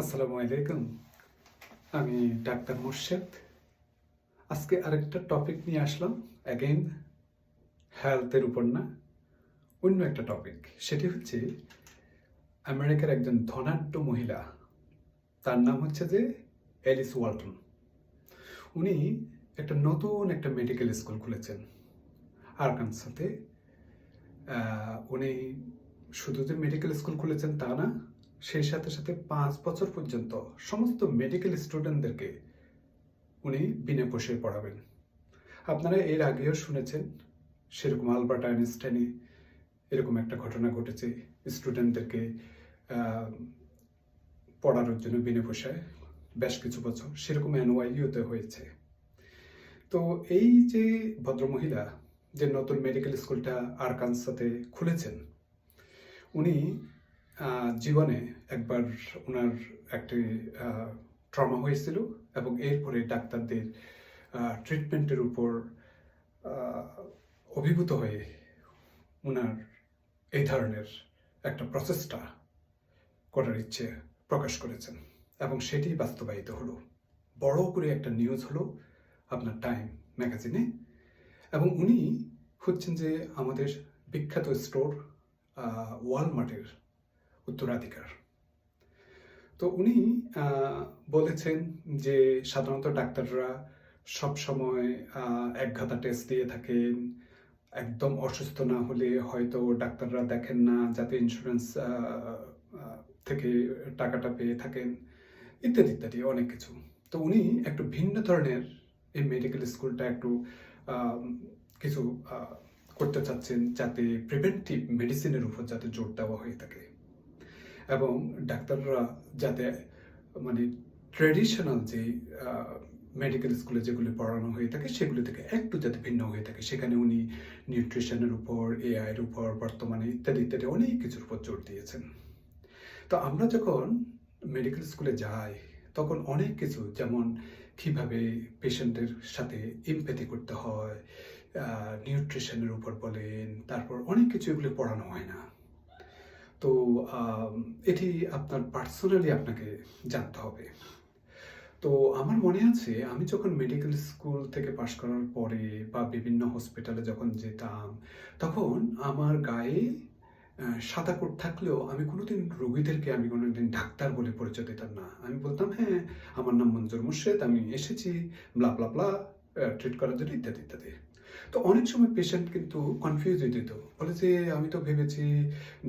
আসসালামু আলাইকুম। আমি ডাক্তার মুর্শেদ। আজকে আরেকটা টপিক নিয়ে আসলাম। অ্যাগেন হেলথের উপর না, অন্য একটা টপিক সেটি হচ্ছে আমেরিকার একজন ধনাঢ্য মহিলা। তার নাম হচ্ছে যে এলিস ওয়ালটন। উনি একটা নতুন একটা মেডিকেল স্কুল খুলেছেন। আরকানসাতে। উনি শুধু যে মেডিকেল স্কুল খুলেছেন তা না সেই সাথে সাথে পাঁচ বছর পর্যন্ত সমস্ত মেডিকেল স্টুডেন্টদেরকে উনি বিনা পয়সায় পড়াবেন। আপনারা এর আগেও শুনেছেন, সেরকম আলবার্ট আইনস্টাইনে এরকম একটা ঘটনা ঘটেছে স্টুডেন্টদেরকে পড়ানোর জন্য বিনা পয়সায় বেশ কিছু বছর, সেরকম এনওয়াইউতে হয়েছে। তো এই যে ভদ্রমহিলা, যে নতুন মেডিকেল স্কুলটা আরকানসাতে খুলেছেন, উনি জীবনে একবার ওনার একটি ট্রমা হয়েছিল এবং এরপরে ডাক্তারদের ট্রিটমেন্টের উপর অভিভূত হয়ে ওনার এই ধরনের একটা প্রচেষ্টা করার ইচ্ছে প্রকাশ করেছেন এবং সেটি বাস্তবায়িত হলো। বড় করে একটা নিউজ হলো আপনার টাইম ম্যাগাজিনে এবং উনি হচ্ছেন যে আমাদের বিখ্যাত স্টোর ওয়ালমার্টের উত্তরাধিকার। তো উনি বলেছেন যে সাধারণত ডাক্তাররা সব সময় একঘাতা টেস্ট দিয়ে থাকেন, একদম অসুস্থ না হলে হয়তো ডাক্তাররা দেখেন না, যাতে ইন্স্যুরেন্স থেকে টাকাটা পেয়ে থাকেন, ইত্যাদি ইত্যাদি, অনেক কিছু। তো উনি একটু ভিন্ন ধরনের এই মেডিকেল স্কুলটা একটু কিছু করতে চাচ্ছেন যাতে প্রিভেন্টিভ মেডিসিনের উপর যাতে জোর দেওয়া হয়ে থাকে। এবং ডাক্তাররা যাতে মানে ট্রেডিশনাল যে মেডিকেল স্কুলে যেগুলি পড়ানো হয়ে থাকে, সেগুলি থেকে একটু যাতে ভিন্ন হয়ে থাকে। সেখানে উনি নিউট্রিশনের উপর এআইয়ের উপর, বর্তমানে ইত্যাদি ইত্যাদি অনেক কিছুর উপর জোর দিয়েছেন। তো আমরা যখন মেডিকেল স্কুলে যাই, তখন অনেক কিছু, যেমন কীভাবে পেশেন্টের সাথে ইমপ্যাথি করতে হয় নিউট্রিশনের উপর বলেন, তারপর অনেক কিছু এগুলি পড়ানো হয় না। তো এটি আপনার পার্সোনালি আপনাকে জানতে হবে। তো, আমার মনে আছে, আমি যখন মেডিকেল স্কুল থেকে পাশ করার পরে বা বিভিন্ন হসপিটালে যখন যেতাম, তখন আমার গায়ে সাদা কোট থাকলেও আমি কোনোদিন রোগীদেরকে আমি কোনোদিন ডাক্তার বলে পরিচয় দিতাম না। আমি বলতাম হ্যাঁ আমার নাম মঞ্জুর মুর্শেদ, আমি এসেছি ব্লা ব্লা ব্লা ট্রিট করার জন্য ইত্যাদি ইত্যাদি। তো অনেক সময় পেশেন্ট কিন্তু কনফিউজ হয়ে যেত। বলে যে, আমি তো ভেবেছি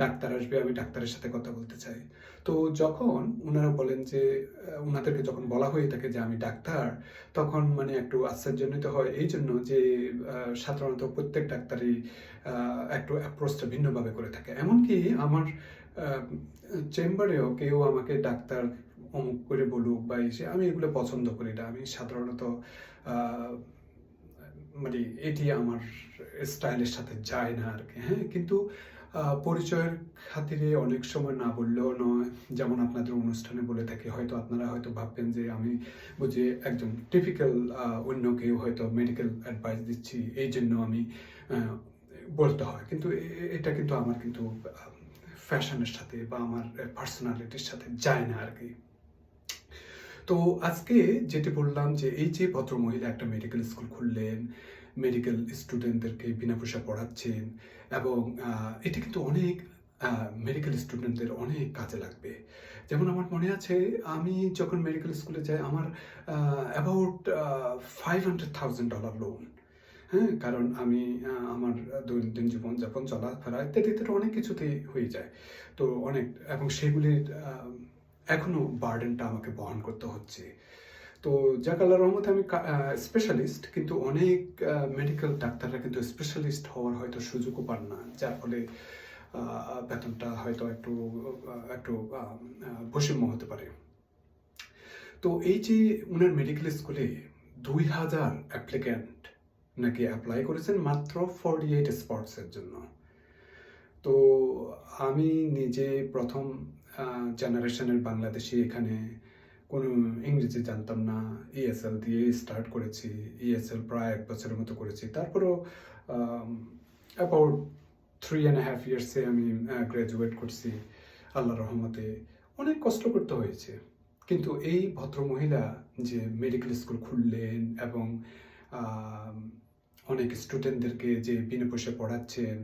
ডাক্তার আসবে, আমি ডাক্তারের সাথে কথা বলতে চাই। তো যখন ওনারা বলেন যে ওনাদেরকে যখন বলা হয়ে থাকে যে, আমি ডাক্তার, তখন মানে একটু আশ্চর্যান্বিত হয়। এই জন্য যে সাধারণত প্রত্যেক ডাক্তারই একটু অ্যাপ্রোচটা ভিন্নভাবে করে থাকে। এমনকি আমার চেম্বারেও কেউ আমাকে ডাক্তার অমুক করে বলুক বা এসে আমি এগুলো পছন্দ করি না। আমি সাধারণত মানে এটি আমার স্টাইলের সাথে যায় না আর কি হ্যাঁ? কিন্তু পরিচয়ের খাতিরে অনেক সময় না বললেও নয়। যেমন আপনাদের অনুষ্ঠানে বলে থাকি, হয়তো আপনারা হয়তো ভাববেন যে আমি বুঝি একজন টিপিক্যাল অন্য কেউ হয়তো মেডিকেল অ্যাডভাইস দিচ্ছি, এই জন্য আমি বলতে হয়। কিন্তু এটা কিন্তু আমার কিন্তু ফ্যাশনের সাথে বা আমার পার্সোনালিটির সাথে যায় না আর কি। তো আজকে যেটি বললাম যে এই যে ভদ্রমহিলা একটা মেডিকেল স্কুল খুললেন মেডিকেল স্টুডেন্টদেরকে বিনা পয়সা পড়াচ্ছেন এবং এটি কিন্তু অনেক মেডিকেল স্টুডেন্টদের অনেক কাজে লাগবে। যেমন আমার মনে আছে, আমি যখন মেডিকেল স্কুলে যাই, আমার about five hundred thousand dollar loan হ্যাঁ কারণ আমি আমার দৈনন্দিন জীবনযাপন চলাফেরা ইত্যাদি ইত্যাদি অনেক কিছুতেই হয়ে যায়। তো অনেক, এবং সেগুলির আহ, এখনও বার্ডেনটা আমাকে বহন করতে হচ্ছে। তো যাক আল্লাহ রহমতে আমি স্পেশালিস্ট কিন্তু অনেক মেডিকেল ডাক্তাররা কিন্তু স্পেশালিস্ট হওয়ার হয়তো সুযোগও পান না যার ফলে বেতনটা হয়তো একটু একটু বৈষম্য হতে পারে। তো এই যে উনার মেডিকেল স্কুলে দুই হাজার অ্যাপ্লিক্যান্ট নাকি অ্যাপ্লাই করেছেন মাত্র ফর্টি এইট স্পটসের জন্য। তো আমি নিজে প্রথম জেনারেশনের বাংলাদেশি এখানে কোনো ইংরেজি জানতাম না ইএসএল দিয়ে স্টার্ট করেছি ইএসএল প্রায় এক বছরের মতো করেছি। তারপরও অ্যাবাউট থ্রি অ্যান্ড হাফ ইয়ার্সে আমি গ্র্যাজুয়েট করছি আল্লাহ রহমতে। অনেক কষ্ট করতে হয়েছে। কিন্তু এই ভদ্রমহিলা যে মেডিকেল স্কুল খুললেন এবং অনেক স্টুডেন্টদেরকে যে বিনা পয়সা পড়াচ্ছেন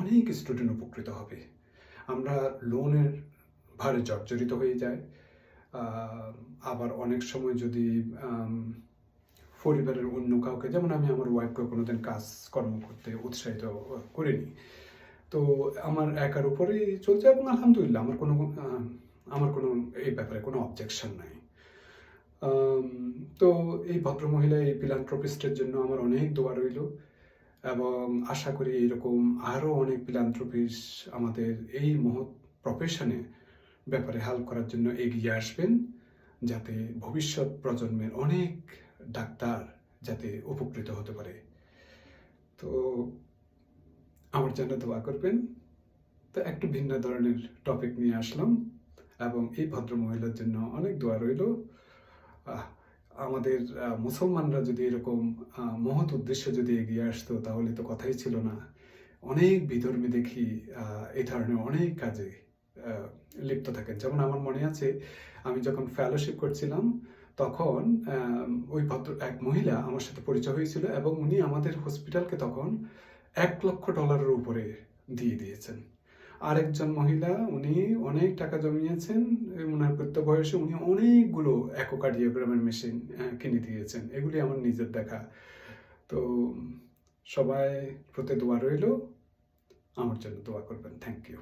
অনেক স্টুডেন্ট উপকৃত হবে। আমরা লোনের ভারে জর্জরিত হয়ে যাই। আবার অনেক সময় যদি পরিবারের অন্য কাউকে, যেমন আমি আমার ওয়াইফকে কোনোদিন কাজ কর্ম করতে উৎসাহিত করিনি। তো আমার একার উপরেই চলছে এবং আলহামদুলিল্লাহ, আমার কোনো আমার কোনো, এই ব্যাপারে কোনো অবজেকশন নাই। তো এই ভদ্রমহিলা, এই ফিলান্থ্রপিস্টের জন্য আমার অনেক দোয়া রইল। এবং আশা করি এরকম আরও অনেক ফিলান্থ্রপিস আমাদের এই মহৎ প্রফেশনে ব্যাপারে হেল্প করার জন্য এগিয়ে আসবেন, যাতে ভবিষ্যৎ প্রজন্মের অনেক ডাক্তার যাতে উপকৃত হতে পারে। তো আমার জন্য দোয়া করবেন। তো একটু ভিন্ন ধরনের টপিক নিয়ে আসলাম এবং এই ভদ্র মহিলার জন্য অনেক দোয়া রইল। আমাদের মুসলমানরা যদি এরকম মহৎ উদ্দেশ্য যদি এগিয়ে আসতো, তাহলে তো কথাই ছিল না। অনেক বিধর্মী দেখি এই ধরনের অনেক কাজে লিপ্ত থাকেন। যেমন আমার মনে আছে, আমি যখন ফেলোশিপ করছিলাম, তখন ওই ভদ্র, এক মহিলা আমার সাথে পরিচয় হয়েছিল এবং উনি আমাদের হসপিটালকে তখন এক লক্ষ ডলারের উপরে দিয়ে দিয়েছেন। আরেকজন মহিলা, উনি অনেক টাকা জমিয়েছেন ওনার প্রত্যেক বয়সে উনি অনেকগুলো অ্যাকোকার্ডিওগ্রামের মেশিন কিনে দিয়েছেন। এগুলি আমার নিজের দেখা। তো সবাই প্রতি দোয়া রইল। আমার জন্য দোয়া করবেন। Thank you